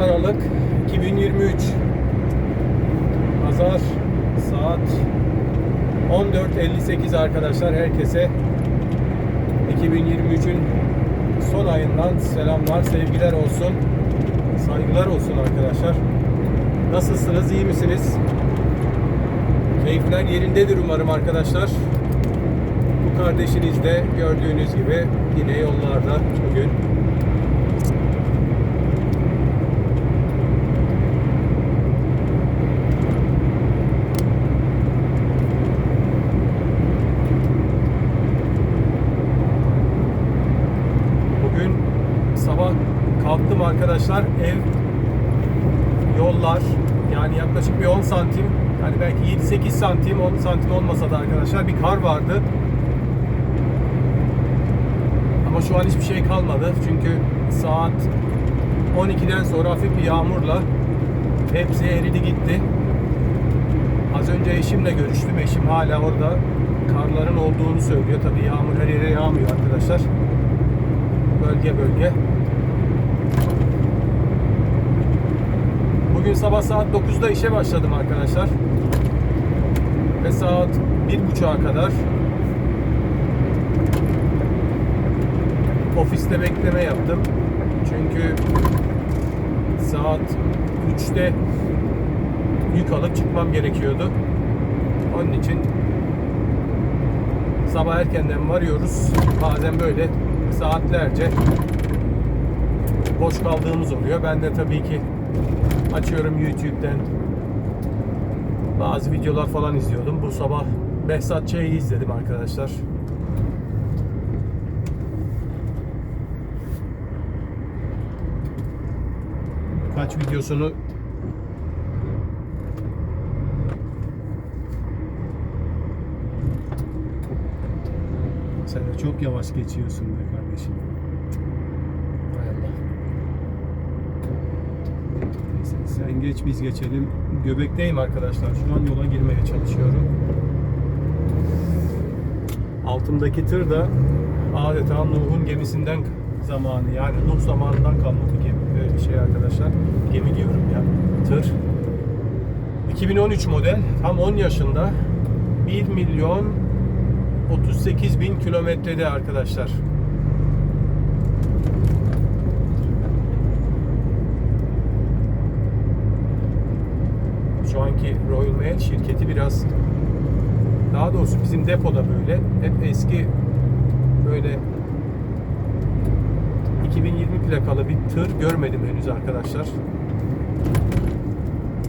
Aralık 2023 Pazar saat 14.58 arkadaşlar herkese 2023'ün son ayından selamlar, sevgiler olsun. Saygılar olsun arkadaşlar. Nasılsınız? iyi misiniz? Keyifler yerindedir umarım arkadaşlar. Bu kardeşiniz de gördüğünüz gibi yine yollarda bugün. Bugün sabah kalktım arkadaşlar. Ev, yollar yani yaklaşık bir 10 santim yani belki 7-8 santim 10 santim olmasa da arkadaşlar bir kar vardı. Ama şu an hiçbir şey kalmadı. Çünkü saat 12'den sonra hafif bir yağmurla hepsi eridi gitti. Az önce eşimle görüştüm. Eşim hala orada karların olduğunu söylüyor. Tabii yağmur her yere yağmıyor arkadaşlar. Bölge bölge. Bugün sabah saat 9'da işe başladım arkadaşlar. Ve saat 1.30'a kadar ofiste bekleme yaptım. Çünkü saat 3'te yük alıp çıkmam gerekiyordu. Onun için sabah erkenden varıyoruz. Bazen böyle saatlerce boş kaldığımız oluyor. Ben de tabii ki açıyorum YouTube'den bazı videolar falan izliyordum. Bu sabah Behzat Ç'yi izledim arkadaşlar. Kaç videosunu çok yavaş geçiyorsun be kardeşim. Hay Allah. Neyse sen geç biz geçelim. Göbekteyim arkadaşlar. Şu an yola girmeye çalışıyorum. Altımdaki tır da adeta Nuh'un gemisinden zamanı yani Nuh zamanından kalma bir şey arkadaşlar. Gemi diyorum ya. Tır. 2013 model. Tam 10 yaşında. 1 milyon 38 bin kilometrede arkadaşlar. Şu anki Royal Mail şirketi biraz daha doğrusu bizim depoda böyle hep eski böyle 2020 plakalı bir tır görmedim henüz arkadaşlar.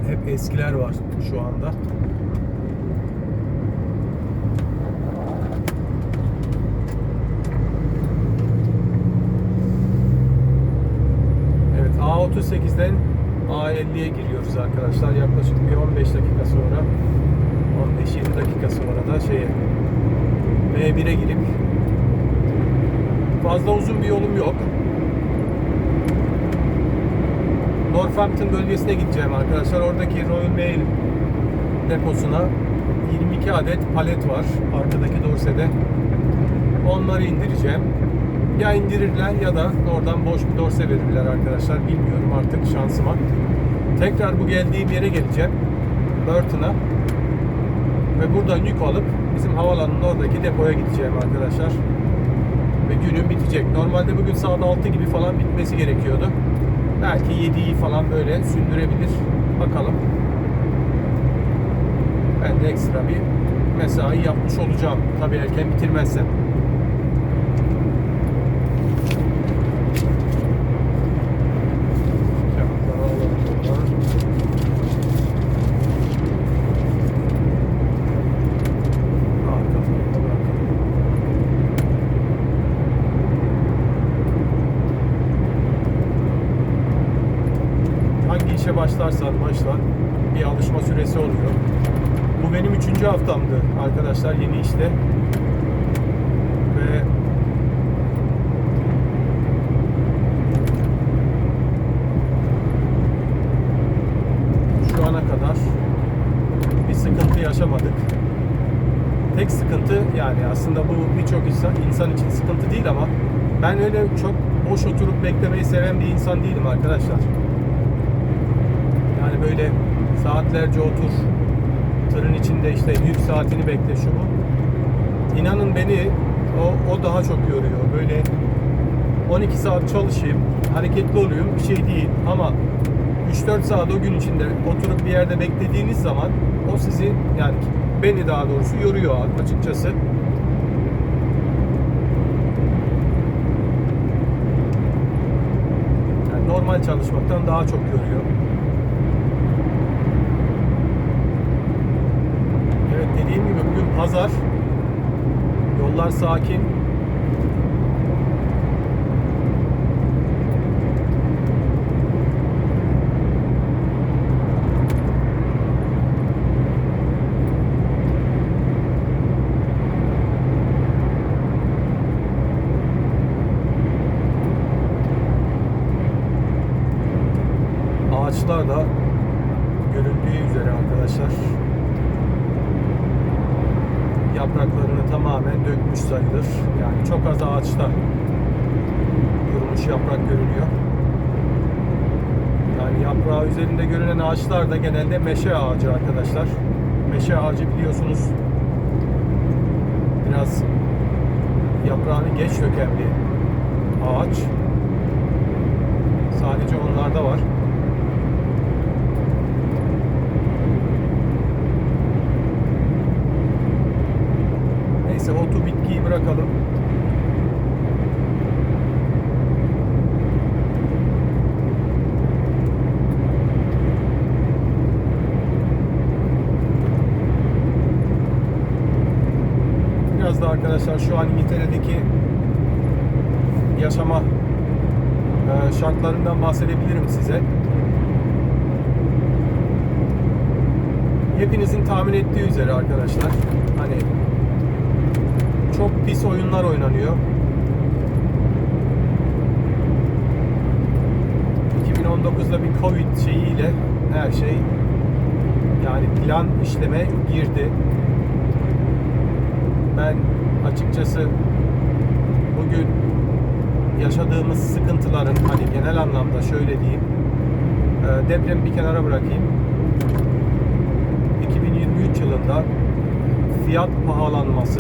Hep eskiler var şu anda. A38'den A50'ye giriyoruz arkadaşlar. Yaklaşık bir 15 dakika sonra 15-20 dakika sonra da şeye B1'e girip fazla uzun bir yolum yok. Northampton bölgesine gideceğim arkadaşlar. Oradaki Royal Mail deposuna 22 adet palet var arkadaki dorsede. Onları indireceğim. Ya indirirler ya da oradan boş bir dorse verirler arkadaşlar. Bilmiyorum artık şansıma. Tekrar bu geldiğim yere geleceğim. Burton'a. Ve buradan yük alıp bizim havalanın oradaki depoya gideceğim arkadaşlar. Ve günüm bitecek. Normalde bugün saat 6 gibi falan bitmesi gerekiyordu. Belki 7'yi falan böyle sündürebilir. Bakalım. Ben de ekstra bir mesai yapmış olacağım. Tabii erken bitirmezsem. Kağıtları alalım buradan. Arka tarafa bırakalım. hangi işe başla bir alışma süresi oluyor. Bu benim üçüncü haftamdı arkadaşlar yeni işte. Ve şu ana kadar bir sıkıntı yaşamadık. Tek sıkıntı yani aslında bu birçok insan, insan için sıkıntı değil ama ben öyle çok boş oturup beklemeyi seven bir insan değilim arkadaşlar. Böyle saatlerce otur tırın içinde işte yük saatini bekle şu bu. İnanın beni o, o daha çok yoruyor. Böyle 12 saat çalışayım, hareketli olayım bir şey değil ama 3-4 saat o gün içinde oturup bir yerde beklediğiniz zaman o sizi yani beni daha doğrusu yoruyor açıkçası. Yani normal çalışmaktan daha çok yoruyor. Evet dediğim gibi bugün pazar. Yollar sakin. Ağaçlar da görüldüğü üzere arkadaşlar yapraklarını tamamen dökmüş sayılır. Yani çok az ağaçta kurumuş yaprak görülüyor. Üzerinde görünen ağaçlar da genelde meşe ağacı arkadaşlar. Meşe ağacı biliyorsunuz biraz yaprağını geç döken bir ağaç. Sadece onlarda var. Neyse otu bitkiyi bırakalım. Arkadaşlar şu an İngiltere'deki yaşama e, şartlarından bahsedebilirim size. Hepinizin tahmin ettiği üzere arkadaşlar hani çok pis oyunlar oynanıyor. 2019'da bir Covid şeyiyle her şey yani plan işleme girdi. Ben açıkçası bugün yaşadığımız sıkıntıların hani genel anlamda şöyle diyeyim e, depremi bir kenara bırakayım. 2023 yılında fiyat pahalanması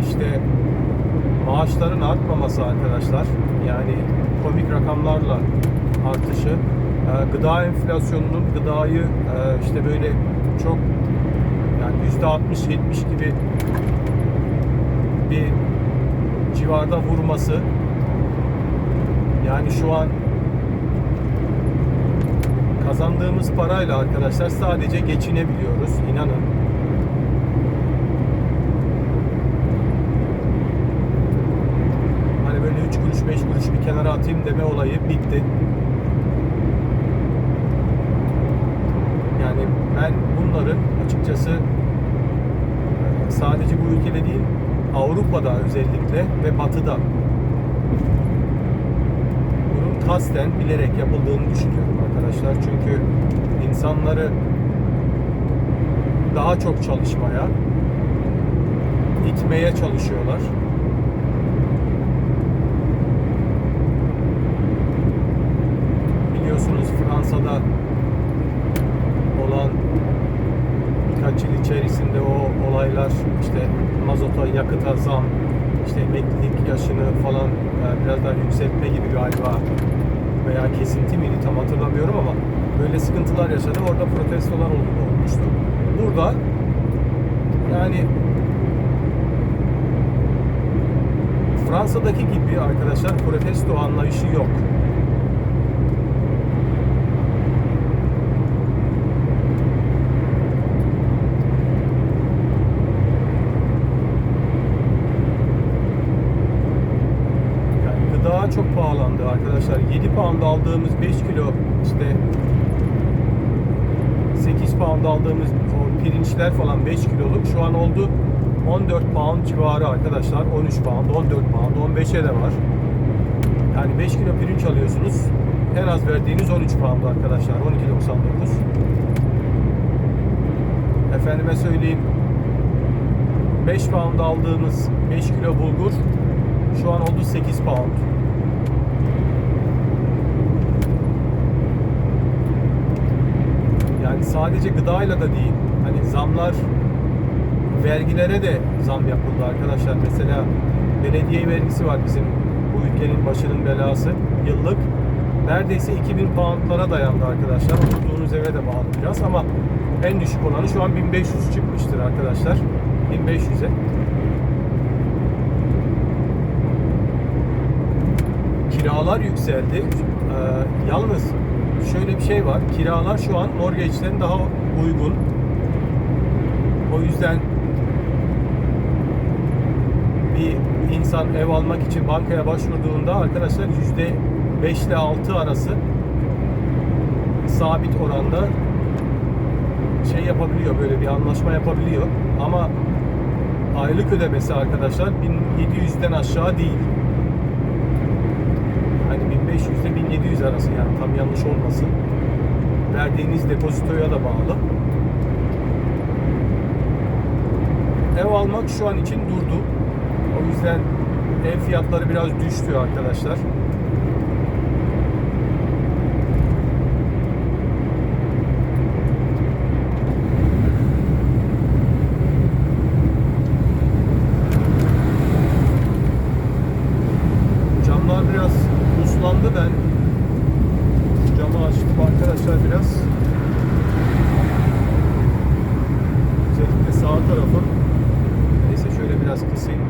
işte maaşların artmaması arkadaşlar yani komik rakamlarla artışı e, gıda enflasyonunun gıdayı e, işte böyle çok yani yüzde 60-70 gibi bir civarda vurması yani şu an kazandığımız parayla arkadaşlar sadece geçinebiliyoruz inanın. Hani böyle 3 kuruş 5 kuruş bir kenara atayım deme olayı bitti. Yani ben bunların açıkçası e, sadece bu ülkede değil Avrupa'da özellikle ve Batı'da bunun kasten bilerek yapıldığını düşünüyorum arkadaşlar. Çünkü insanları daha çok çalışmaya itmeye çalışıyorlar. Biliyorsunuz Fransa'da olan birkaç yıl içerisinde o olaylar işte mazota, yakıta zam, işte emeklilik yaşını falan e, biraz daha yükseltme gibi galiba veya kesinti miydi tam hatırlamıyorum ama böyle sıkıntılar yaşadı. Orada protestolar olmuştu. Burada yani Fransa'daki gibi arkadaşlar protesto anlayışı yok. Gıda çok pahalandı arkadaşlar. 7 pound aldığımız 5 kilo işte 8 pound aldığımız o pirinçler falan 5 kiloluk şu an oldu 14 pound civarı arkadaşlar. 13 pound, 14 pound, 15'e de var. Yani 5 kilo pirinç alıyorsunuz. En az verdiğiniz 13 pound arkadaşlar. 12.99. Efendime söyleyeyim 5 pound aldığımız 5 kilo bulgur şu an oldu 8 pound. Yani sadece gıdayla da değil. Hani zamlar vergilere de zam yapıldı arkadaşlar. Mesela belediye vergisi var bizim bu ülkenin başının belası. Yıllık neredeyse 2000 poundlara dayandı arkadaşlar. Oturduğunuz eve de bağlı biraz ama en düşük olanı şu an 1500 çıkmıştır arkadaşlar. 1500'e. Kiralar yükseldi. Ee, yalnız şöyle bir şey var. Kiralar şu an Norveç'ten daha uygun. O yüzden bir insan ev almak için bankaya başvurduğunda arkadaşlar yüzde 5 ile 6 arası sabit oranda şey yapabiliyor böyle bir anlaşma yapabiliyor ama aylık ödemesi arkadaşlar 1700'den aşağı değil. Hani 1500 ile 1700 arası yani tam yanlış olmasın. Verdiğiniz depozitoya da bağlı. Ev almak şu an için durdu. O yüzden ev fiyatları biraz düştü arkadaşlar. Camlar biraz buslandı ben camı açtım arkadaşlar biraz. Özellikle sağ tarafı. Neyse şöyle biraz kısayım.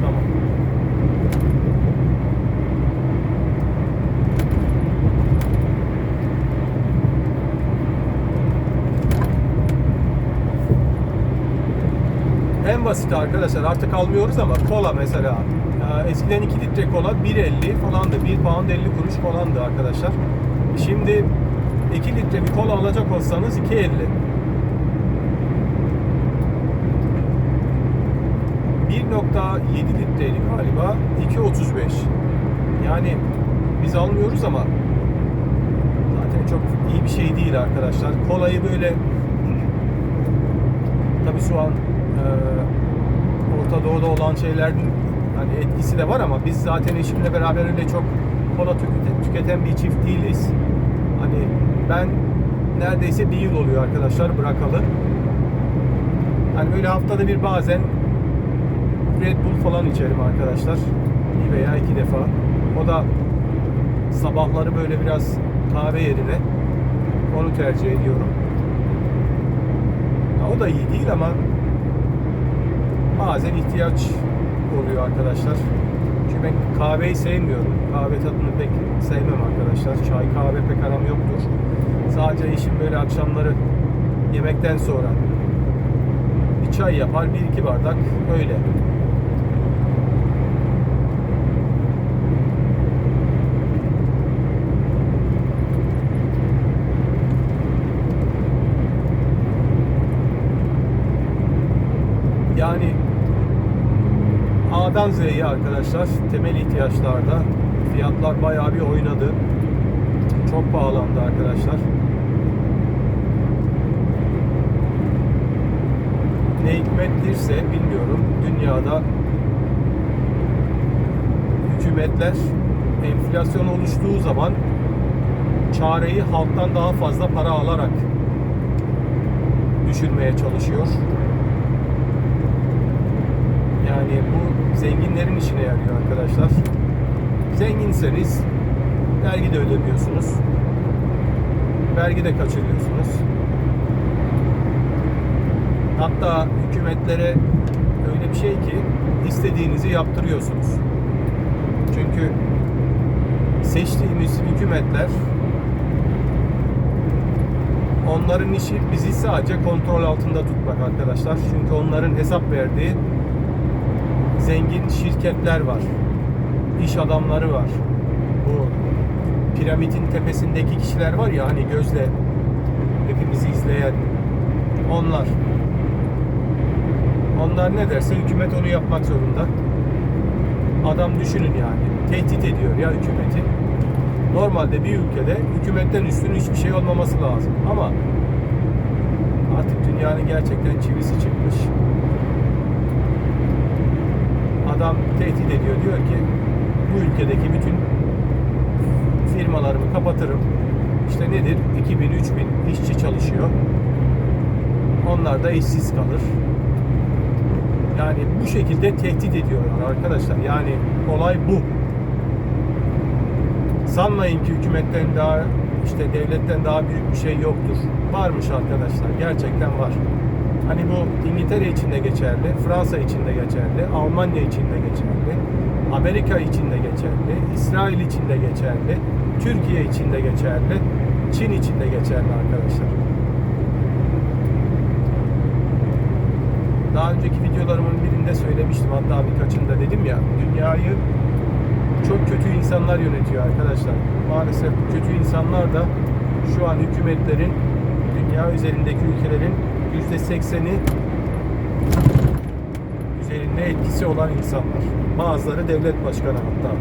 Tamam. En basit arkadaşlar artık almıyoruz ama kola mesela. Eskiden 2 litre kola 1.50 falandı. 1 pound 50 kuruş falandı arkadaşlar. Şimdi 2 litre bir kola alacak olsanız 2.50. 1.7 litreydi galiba 2.35. Yani biz almıyoruz ama zaten çok iyi bir şey değil arkadaşlar. Kolayı böyle tabii şu an e, Orta Doğu'da olan şeylerin hani etkisi de var ama biz zaten eşimle beraber öyle çok kola tüketen bir çift değiliz. Hani ben neredeyse bir yıl oluyor arkadaşlar bırakalı. Hani böyle haftada bir bazen Red Bull falan içerim arkadaşlar. Bir veya iki defa. O da sabahları böyle biraz kahve yerine onu tercih ediyorum. Ya o da iyi değil ama bazen ihtiyaç oluyor arkadaşlar. Çünkü ben kahveyi sevmiyorum. Kahve tadını pek sevmem arkadaşlar. Çay kahve pek aram yoktur. Sadece eşim böyle akşamları yemekten sonra bir çay yapar, bir iki bardak öyle. Yani A'dan Z'ye arkadaşlar temel ihtiyaçlarda fiyatlar bayağı bir oynadı. Çok pahalandı arkadaşlar. Ne hikmettirse bilmiyorum. Dünyada hükümetler enflasyon oluştuğu zaman çareyi halktan daha fazla para alarak düşürmeye çalışıyor. Yani bu zenginlerin işine yarıyor arkadaşlar. Zenginseniz vergi de ödemiyorsunuz. Vergi de kaçırıyorsunuz. Hatta hükümetlere öyle bir şey ki istediğinizi yaptırıyorsunuz. Çünkü seçtiğimiz hükümetler onların işi bizi sadece kontrol altında tutmak arkadaşlar. Çünkü onların hesap verdiği zengin şirketler var. İş adamları var. Bu piramidin tepesindeki kişiler var ya hani gözle hepimizi izleyen onlar. Onlar ne derse hükümet onu yapmak zorunda. Adam düşünün yani. Tehdit ediyor ya hükümeti. Normalde bir ülkede hükümetten üstün hiçbir şey olmaması lazım. Ama artık dünyanın gerçekten çivisi çıkmış adam tehdit ediyor. Diyor ki bu ülkedeki bütün firmalarımı kapatırım. işte nedir? 2000-3000 işçi çalışıyor. Onlar da işsiz kalır. Yani bu şekilde tehdit ediyorlar arkadaşlar. Yani olay bu. Sanmayın ki hükümetten daha işte devletten daha büyük bir şey yoktur. Varmış arkadaşlar. Gerçekten var. Hani bu İngiltere için de geçerli, Fransa için de geçerli, Almanya için de geçerli, Amerika için de geçerli, İsrail için de geçerli, Türkiye için de geçerli, Çin için de geçerli arkadaşlar. Daha önceki videolarımın birinde söylemiştim hatta birkaçında dedim ya dünyayı çok kötü insanlar yönetiyor arkadaşlar. Maalesef kötü insanlar da şu an hükümetlerin dünya üzerindeki ülkelerin %80'i üzerinde etkisi olan insanlar. Bazıları devlet başkanı hatta.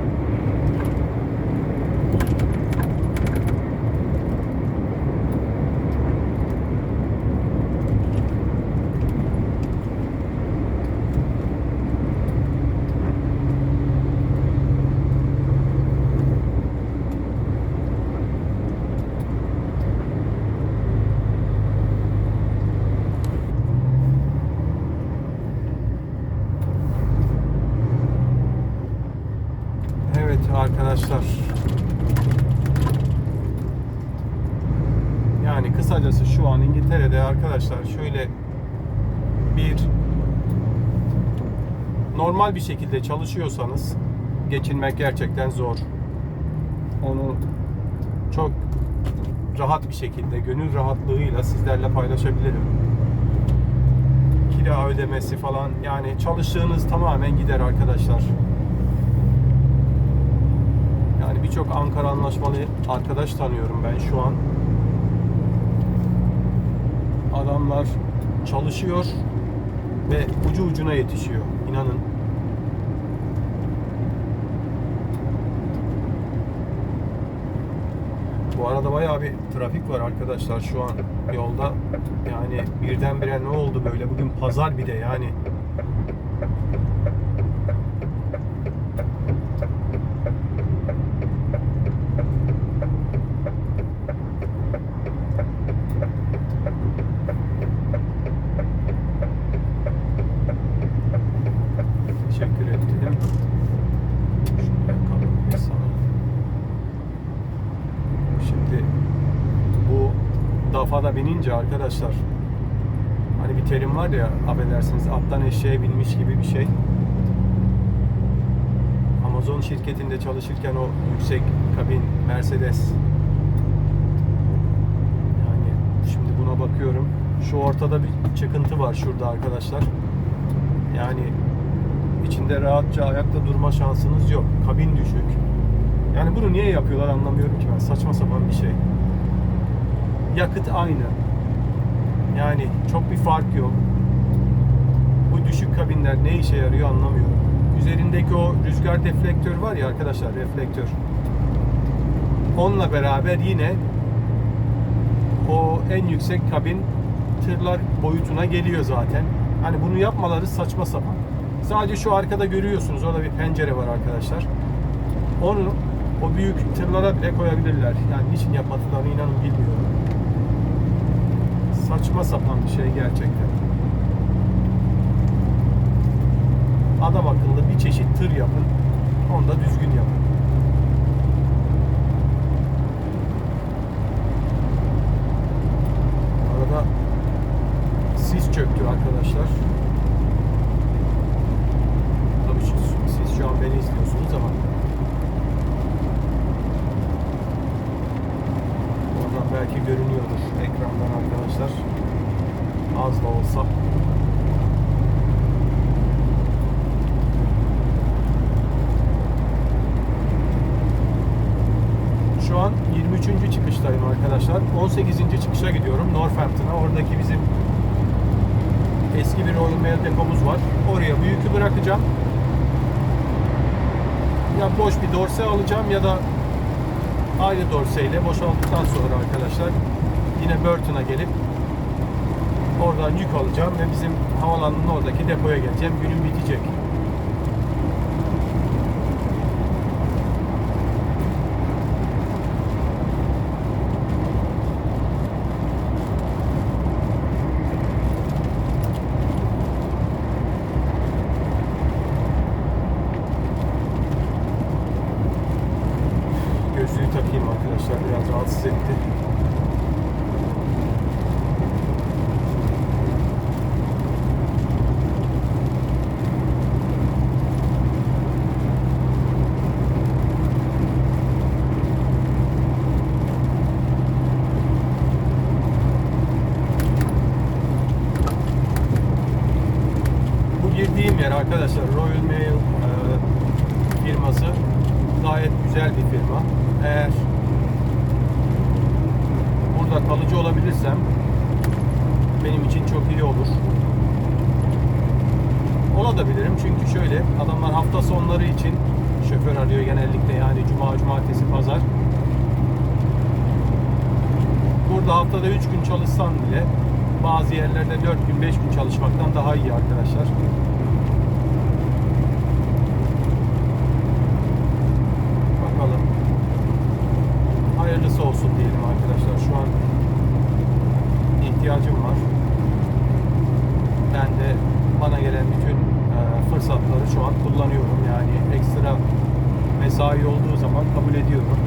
Evet arkadaşlar. Yani kısacası şu an İngiltere'de arkadaşlar şöyle bir normal bir şekilde çalışıyorsanız geçinmek gerçekten zor. Onu çok rahat bir şekilde, gönül rahatlığıyla sizlerle paylaşabilirim. Kira ödemesi falan yani çalıştığınız tamamen gider arkadaşlar. Yani birçok Ankara anlaşmalı arkadaş tanıyorum ben şu an. Adamlar çalışıyor ve ucu ucuna yetişiyor. İnanın. Bu arada bayağı bir trafik var arkadaşlar şu an yolda. Yani birdenbire ne oldu böyle? Bugün pazar bir de yani. Binince arkadaşlar hani bir terim var ya affedersiniz attan eşeğe binmiş gibi bir şey. Amazon şirketinde çalışırken o yüksek kabin Mercedes yani şimdi buna bakıyorum. Şu ortada bir çıkıntı var şurada arkadaşlar. Yani içinde rahatça ayakta durma şansınız yok. Kabin düşük. Yani bunu niye yapıyorlar anlamıyorum ki ben. Saçma sapan bir şey. Yakıt aynı. Yani çok bir fark yok. Bu düşük kabinler ne işe yarıyor anlamıyorum. Üzerindeki o rüzgar deflektör var ya arkadaşlar reflektör. Onunla beraber yine o en yüksek kabin tırlar boyutuna geliyor zaten. Hani bunu yapmaları saçma sapan. Sadece şu arkada görüyorsunuz orada bir pencere var arkadaşlar. Onu o büyük tırlara bile koyabilirler. Yani niçin yapmadıklarını inanın bilmiyorum. Saçma sapan bir şey gerçekten. Adam akıllı bir çeşit tır yapın. Onu da düzgün yapın. Bu arada sis çöktü arkadaşlar. Tabii siz, siz şu an beni izliyorsunuz ama oradan belki görünüyordur ekrandan arkadaşlar. Az da olsa. Şu an 23. çıkıştayım arkadaşlar. 18. çıkışa gidiyorum Northampton'a. Oradaki bizim eski bir Royal Mail depomuz var. Oraya bu bırakacağım. Ya boş bir dorse alacağım ya da aynı dorseyle boşalttıktan sonra arkadaşlar yine Burton'a gelip oradan yük alacağım ve bizim havalanının oradaki depoya geleceğim. Günüm bitecek. arkadaşlar biraz rahatsız etti. Bu girdiğim yer arkadaşlar Royal Mail e, firması gayet güzel bir firma. Eğer burada kalıcı olabilirsem benim için çok iyi olur. Olabilirim çünkü şöyle adamlar hafta sonları için şoför arıyor genellikle yani cuma, cumartesi, pazar. Burada haftada 3 gün çalışsam bile bazı yerlerde 4 gün 5 gün çalışmaktan daha iyi arkadaşlar. Bakalım. Hayırlısı olsun diyelim arkadaşlar. Şu an ihtiyacım var. Ben de bana gelen bütün e, fırsatları şu an kullanıyorum. Yani ekstra mesai olduğu zaman kabul ediyorum.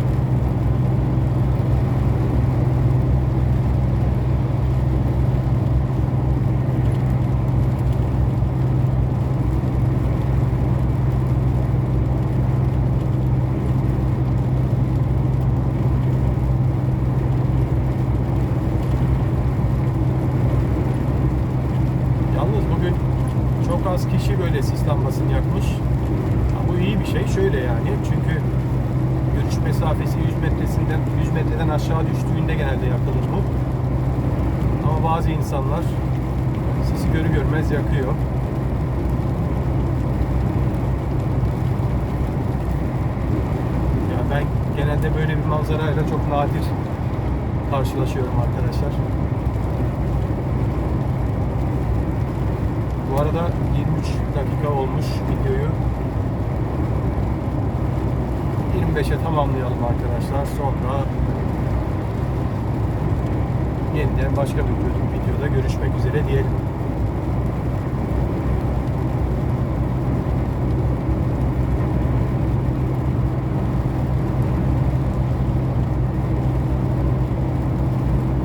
Yalnız bugün çok az kişi böyle sis lambasını yakmış. Ha, bu iyi bir şey. Şöyle yani çünkü görüş mesafesi 100 metresinden 100 metreden düştüğünde genelde yakılır bu. Ama bazı insanlar sisi görü görmez yakıyor. Ya ben genelde böyle bir manzarayla çok nadir karşılaşıyorum arkadaşlar. Bu arada 23 dakika olmuş videoyu. 25'e tamamlayalım arkadaşlar. Sonra yeniden başka bir videoda görüşmek üzere diyelim.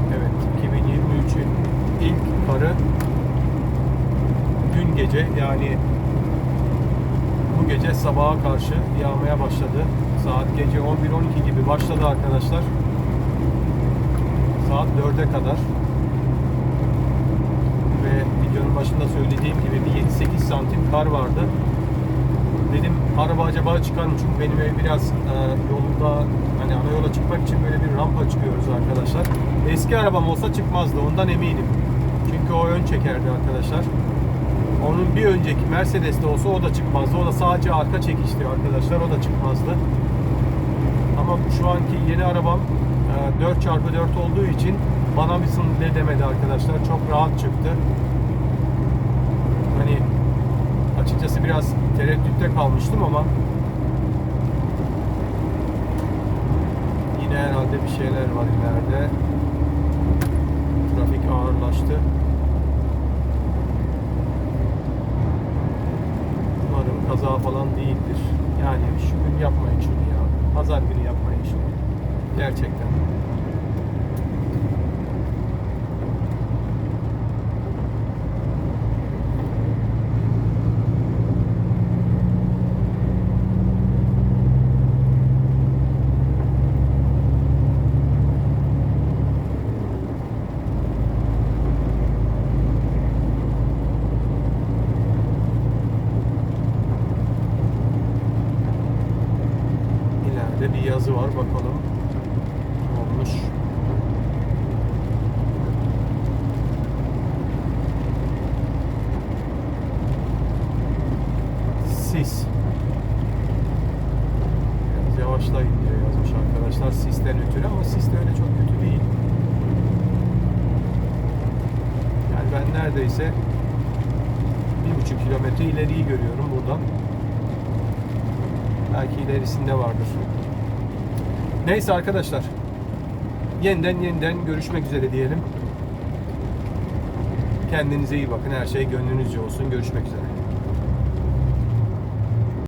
Evet, 2023'ün ilk karı dün gece yani bu gece sabaha karşı yağmaya başladı. Saat gece 11-12 gibi başladı arkadaşlar. Saat 4'e kadar. Ve videonun başında söylediğim gibi bir 7-8 santim kar vardı. Dedim araba acaba çıkar mı? Çünkü benim ev biraz e, yolda hani ana yola çıkmak için böyle bir rampa çıkıyoruz arkadaşlar. Eski arabam olsa çıkmazdı ondan eminim. Çünkü o ön çekerdi arkadaşlar. Onun bir önceki Mercedes'te olsa o da çıkmazdı. O da sadece arka çekişti arkadaşlar. O da çıkmazdı. Ama şu anki yeni arabam 4x4 olduğu için bana bir sınırlı demedi arkadaşlar. Çok rahat çıktı. Hani açıkçası biraz tereddütte kalmıştım ama yine herhalde bir şeyler var ileride. Trafik ağırlaştı. Umarım kaza falan değildir. Yani şu gün yapmayın şunu ya. Pazar günü yapmayın şunu. Gerçekten. Yazı var bakalım. Olmuş? Sis. Biraz diyor yazmış arkadaşlar sisten ötürü ama sis de öyle çok kötü değil. Yani ben neredeyse bir buçuk kilometre ileriyi görüyorum buradan. Belki ilerisinde vardır. Neyse arkadaşlar. Yeniden yeniden görüşmek üzere diyelim. Kendinize iyi bakın. Her şey gönlünüzce olsun. Görüşmek üzere.